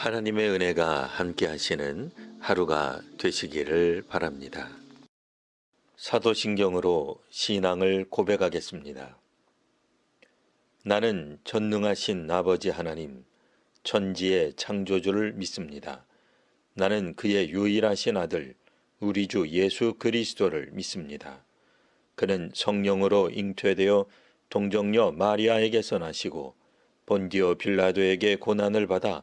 하나님의 은혜가 함께 하시는 하루가 되시기를 바랍니다. 사도신경으로 신앙을 고백하겠습니다. 나는 전능하신 아버지 하나님, 천지의 창조주를 믿습니다. 나는 그의 유일하신 아들, 우리 주 예수 그리스도를 믿습니다. 그는 성령으로 잉태되어 동정녀 마리아에게서 나시고 본디오 빌라도에게 고난을 받아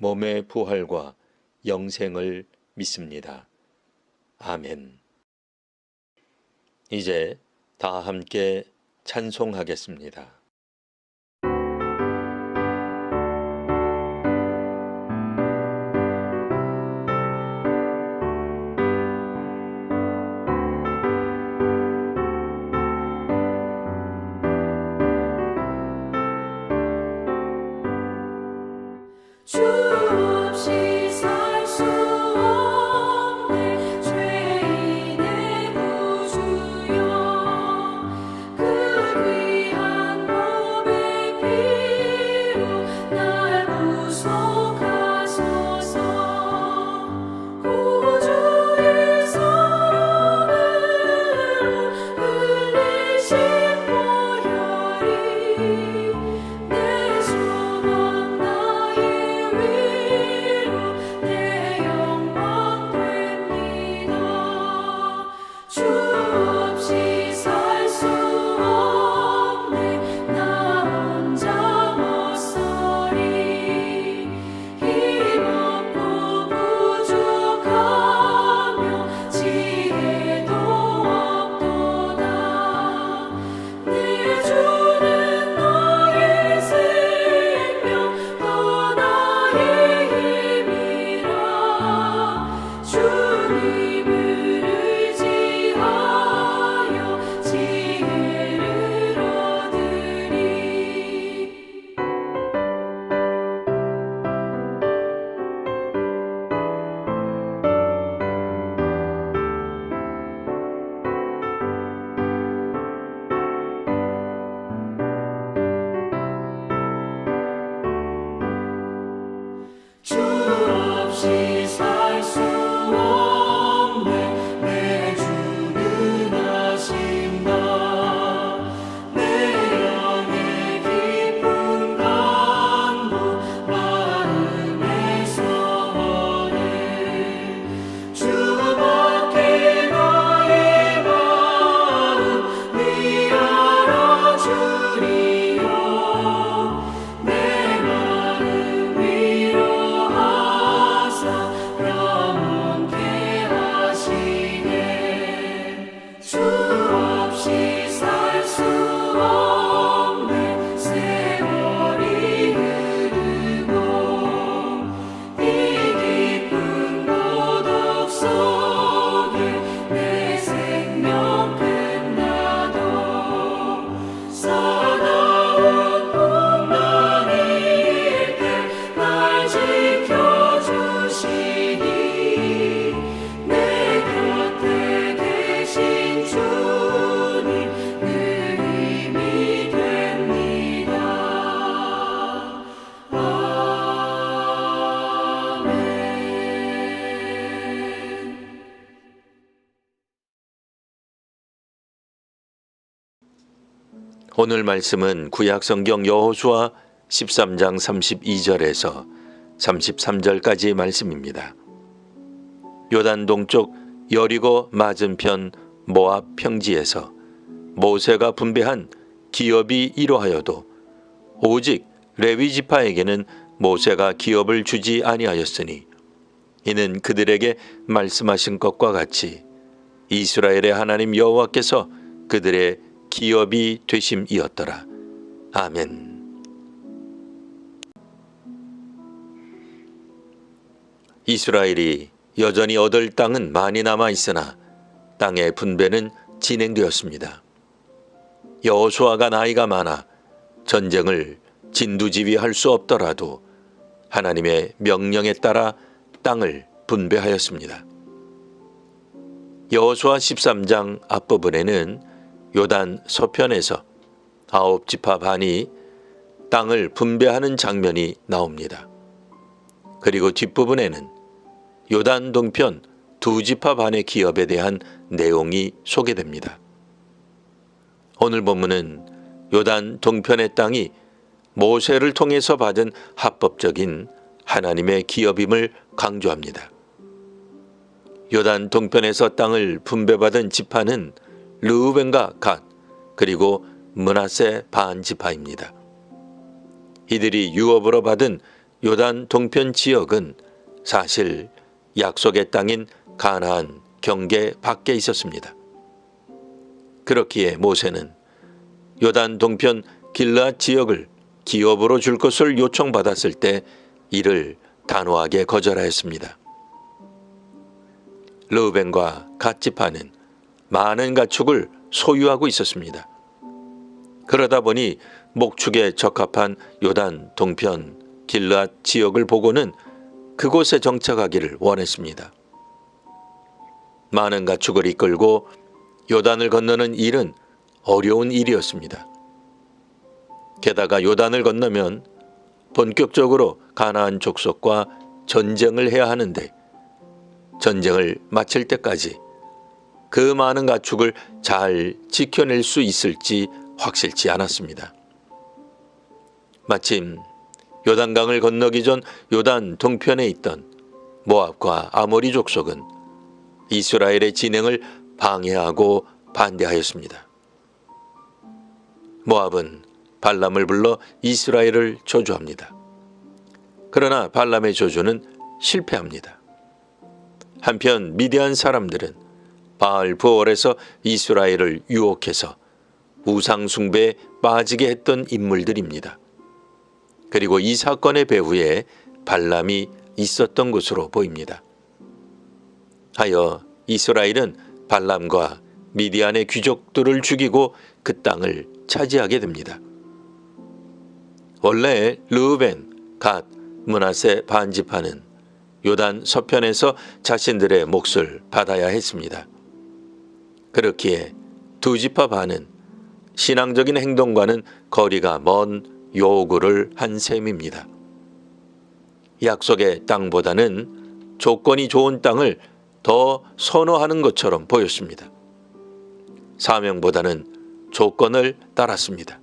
몸의 부활과 영생을 믿습니다. 아멘. 이제 다 함께 찬송하겠습니다. 주 없이 살 오늘 말씀은 구약 성경 여호수아 13장 32절에서 33절까지의 말씀입니다. 요단 동쪽 여리고 맞은편 모압 평지에서 모세가 분배한 기업이 이러하여도 오직 레위 지파에게는 모세가 기업을 주지 아니하였으니 이는 그들에게 말씀하신 것과 같이 이스라엘의 하나님 여호와께서 그들의 기업이 되심이었더라. 아멘. 이스라엘이 여전히 얻을 땅은 많이 남아 있으나 땅의 분배는 진행되었습니다. 여호수아가 나이가 많아 전쟁을 진두지휘할 수 없더라도 하나님의 명령에 따라 땅을 분배하였습니다. 여호수아 13장 앞부분에는 요단 서편에서 아홉 지파 반이 땅을 분배하는 장면이 나옵니다. 그리고 뒷부분에는 요단 동편 두 지파 반의 기업에 대한 내용이 소개됩니다. 오늘 본문은 요단 동편의 땅이 모세를 통해서 받은 합법적인 하나님의 기업임을 강조합니다. 요단 동편에서 땅을 분배받은 지파는 르우벤과 갓 그리고 문하세 반 지파입니다. 이들이 유업으로 받은 요단 동편 지역은 사실 약속의 땅인 가나안 경계 밖에 있었습니다. 그렇기에 모세는 요단 동편 길라 지역을 기업으로 줄 것을 요청받았을 때 이를 단호하게 거절하였습니다. 르우벤과 갓지파는 많은 가축을 소유하고 있었습니다. 그러다 보니 목축에 적합한 요단 동편 길앗 지역을 보고는 그곳에 정착하기를 원했습니다. 많은 가축을 이끌고 요단을 건너는 일은 어려운 일이었습니다. 게다가 요단을 건너면 본격적으로 가나안 족속과 전쟁을 해야 하는데 전쟁을 마칠 때까지 그 많은 가축을 잘 지켜낼 수 있을지 확실치 않았습니다. 마침 요단강을 건너기 전 요단 동편에 있던 모압과 아모리 족속은 이스라엘의 진행을 방해하고 반대하였습니다. 모압은 발람을 불러 이스라엘을 저주합니다. 그러나 발람의 저주는 실패합니다. 한편 미디안 사람들은 바알 부월에서 이스라엘을 유혹해서 우상 숭배에 빠지게 했던 인물들입니다. 그리고 이 사건의 배후에 발람이 있었던 것으로 보입니다. 하여 이스라엘은 발람과 미디안의 귀족들을 죽이고 그 땅을 차지하게 됩니다. 원래 르우벤, 갓, 문하세 반지파는 요단 서편에서 자신들의 몫을 받아야 했습니다. 그렇기에 두 지파 반은 신앙적인 행동과는 거리가 먼 요구를 한 셈입니다. 약속의 땅보다는 조건이 좋은 땅을 더 선호하는 것처럼 보였습니다. 사명보다는 조건을 따랐습니다.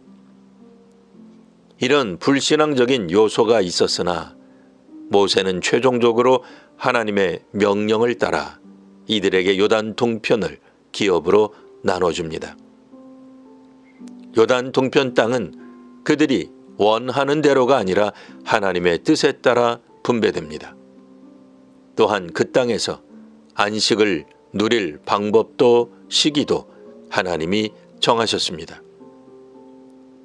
이런 불신앙적인 요소가 있었으나 모세는 최종적으로 하나님의 명령을 따라 이들에게 요단 동편을 기업으로 나눠줍니다. 요단 동편 땅은 그들이 원하는 대로가 아니라 하나님의 뜻에 따라 분배됩니다. 또한 그 땅에서 안식을 누릴 방법도 시기도 하나님이 정하셨습니다.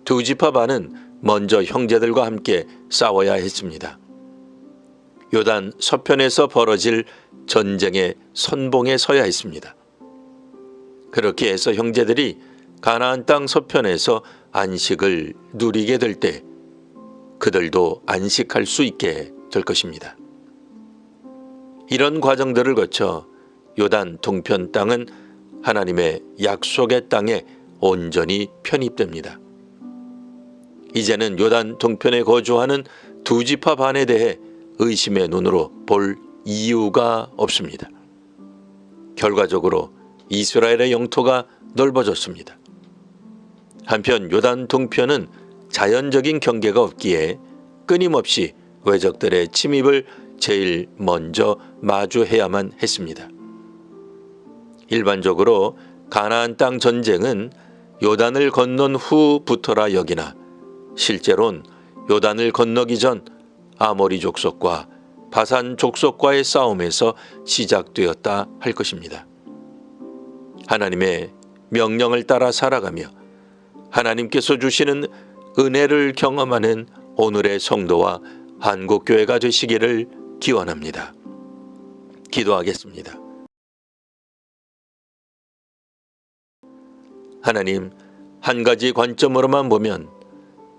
두 지파 반은 먼저 형제들과 함께 싸워야 했습니다. 요단 서편에서 벌어질 전쟁의 선봉에 서야 했습니다. 그렇게 해서 형제들이 가나안 땅 서편에서 안식을 누리게 될 때 그들도 안식할 수 있게 될 것입니다. 이런 과정들을 거쳐 요단 동편 땅은 하나님의 약속의 땅에 온전히 편입됩니다. 이제는 요단 동편에 거주하는 두 지파 반에 대해 의심의 눈으로 볼 이유가 없습니다. 결과적으로 이스라엘의 영토가 넓어졌습니다. 한편 요단 동편은 자연적인 경계가 없기에 끊임없이 외적들의 침입을 제일 먼저 마주해야만 했습니다. 일반적으로 가나안 땅 전쟁은 요단을 건넌 후부터라 여기나 실제론 요단을 건너기 전 아모리 족속과 바산 족속과의 싸움에서 시작되었다 할 것입니다. 하나님의 명령을 따라 살아가며 하나님께서 주시는 은혜를 경험하는 오늘의 성도와 한국교회가 되시기를 기원합니다. 기도하겠습니다. 하나님, 한 가지 관점으로만 보면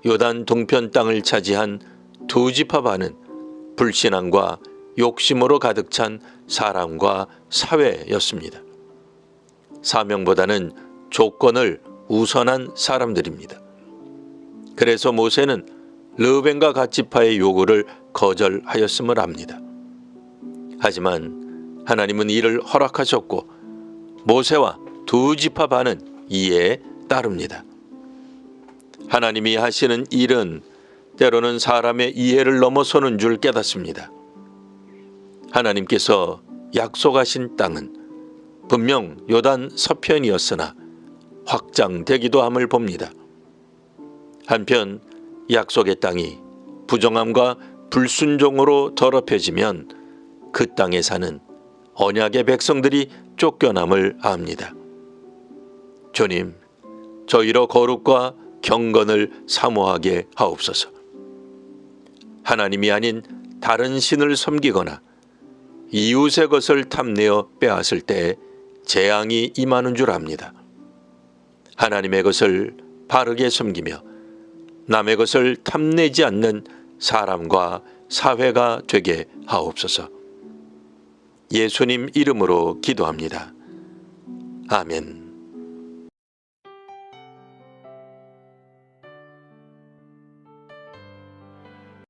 요단 동편 땅을 차지한 두 지파 반은 불신앙과 욕심으로 가득 찬 사람과 사회였습니다. 사명보다는 조건을 우선한 사람들입니다. 그래서 모세는 르벤과 갓지파의 요구를 거절하였음을 압니다. 하지만 하나님은 이를 허락하셨고 모세와 두 지파 반은 이에 따릅니다. 하나님이 하시는 일은 때로는 사람의 이해를 넘어서는 줄 깨닫습니다. 하나님께서 약속하신 땅은 분명 요단 서편이었으나 확장되기도 함을 봅니다. 한편 약속의 땅이 부정함과 불순종으로 더럽혀지면 그 땅에 사는 언약의 백성들이 쫓겨남을 압니다. 주님, 저희로 거룩과 경건을 사모하게 하옵소서. 하나님이 아닌 다른 신을 섬기거나 이웃의 것을 탐내어 빼앗을 때 재앙이 임하는 줄 압니다. 하나님의 것을 바르게 섬기며 남의 것을 탐내지 않는 사람과 사회가 되게 하옵소서. 예수님 이름으로 기도합니다. 아멘.